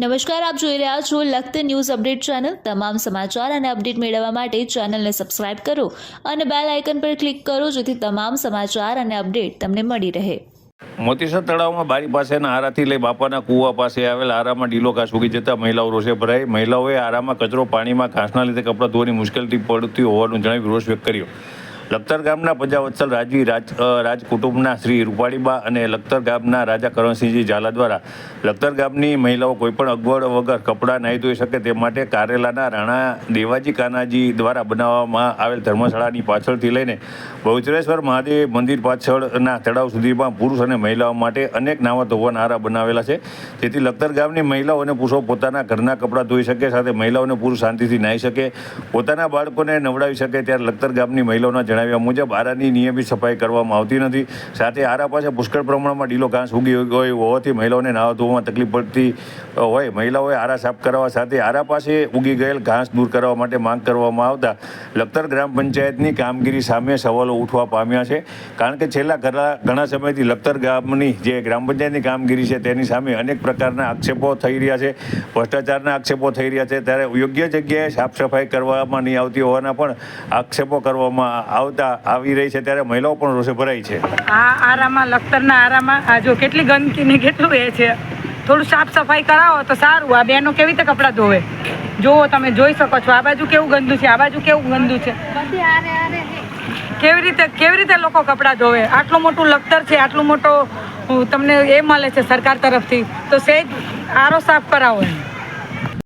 નમસ્કાર, આપ જોઈ રહ્યા છો લખત ન્યૂઝ અપડેટ ચેનલ. તમામ સમાચાર અને અપડેટ મેળવવા માટે ચેનલને સબસ્ક્રાઇબ કરો અને બેલ આઇકન પર ક્લિક કરો જેથી તમામ સમાચાર અને અપડેટ તમને મળી રહે. મોતીસર તળાવમાં બારી પાસેના આરાથી લઈ બાપાના કૂવા પાસે આવેલ આરામાં ડીલો ઘાસ ઉગી જતા મહિલાઓ રોષે ભરાઈ. મહિલાઓએ આરામાં કચરો પાણીમાં ઘાસના લીધે કપડાં ધોવાની મુશ્કેલી પડતી હોવાનું જણાવી રોષ વ્યક્ત કર્યો. લખતર ગામના પ્રજાવત્સલ રાજવી રાજ રાજકુટુંબના રાજ કુટુંબના શ્રી રૂપાળીબા અને લખતર ગામના રાજા કરણસિંહજી ઝાલા દ્વારા લખતર ગામની મહિલાઓ કોઈપણ અગવડ વગર કપડાં નાહી ધોઈ શકે તે માટે કારેલાના રાણા દેવાજી કાનાજી દ્વારા બનાવવામાં આવેલ ધર્મશાળાની પાછળથી લઈને બહુચરેશ્વર મહાદેવ મંદિર પાછળના તળાવ સુધીમાં પુરુષ અને મહિલાઓ માટે અનેક નાવા ધોવાના આરા બનાવેલા છે. જેથી લખતર ગામની મહિલાઓ અને પુરુષો પોતાના ઘરના કપડાં ધોઈ શકે, સાથે મહિલાઓને પુરુષ શાંતિથી નાહી શકે, પોતાના બાળકોને નવડાવી શકે, ત્યારે લખતર ગામની મહિલાઓના જણાવ્યા મુજબ આરાની નિયમિત સફાઈ કરવામાં આવતી નથી. સાથે આરા પાસે પુષ્કળ પ્રમાણમાં ડીલો ઘાસ ઉગી ગયો હોવાથી મહિલાઓને નાહવા ધોવામાં તકલીફ પડતી હોય. મહિલાઓએ આરા સાફ કરવા સાથે આરા પાસે ઉગી ગયેલ ઘાસ દૂર કરવા માટે માંગ કરવામાં આવતા લખતર ગ્રામ પંચાયતની કામગીરી સામે સવાલો ઉઠવા પામ્યા છે. કારણ કે છેલ્લા ઘણા સમયથી લખતર ગામની જે ગ્રામ પંચાયતની કામગીરી છે તેની સામે અનેક પ્રકારના આક્ષેપો થઈ રહ્યા છે. ભ્રષ્ટાચારના આક્ષેપો થઈ રહ્યા છે. ત્યારે યોગ્ય જગ્યાએ સાફ સફાઈ કરવામાં નહીં આવતી હોવાના પણ આક્ષેપો કરવામાં આવતા આવી રહી છે ત્યારે મહિલાઓ પણ રોષે ભરાઈ છે. આ આરામાં લખતરના આરામાં આ જો કેટલી ગંદકી ને કેટલું એ છે. થોડું સાફ સફાઈ કરાવો તો સારું. આ બેનો કેવી રીતે કપડાં ધોવે? જુઓ તમે જોઈ શકો છો. આ બાજુ કેવું ગંદુ છે? આ બાજુ કેવું ગંદુ છે? કેવી રીતે કેવી રીતે લોકો કપડાં ધોવે? આટલું મોટું લખતર છે આટલું મોટો તમને એ મળે છે સરકાર તરફથી. તો સેજ આરો સાફ કરાવો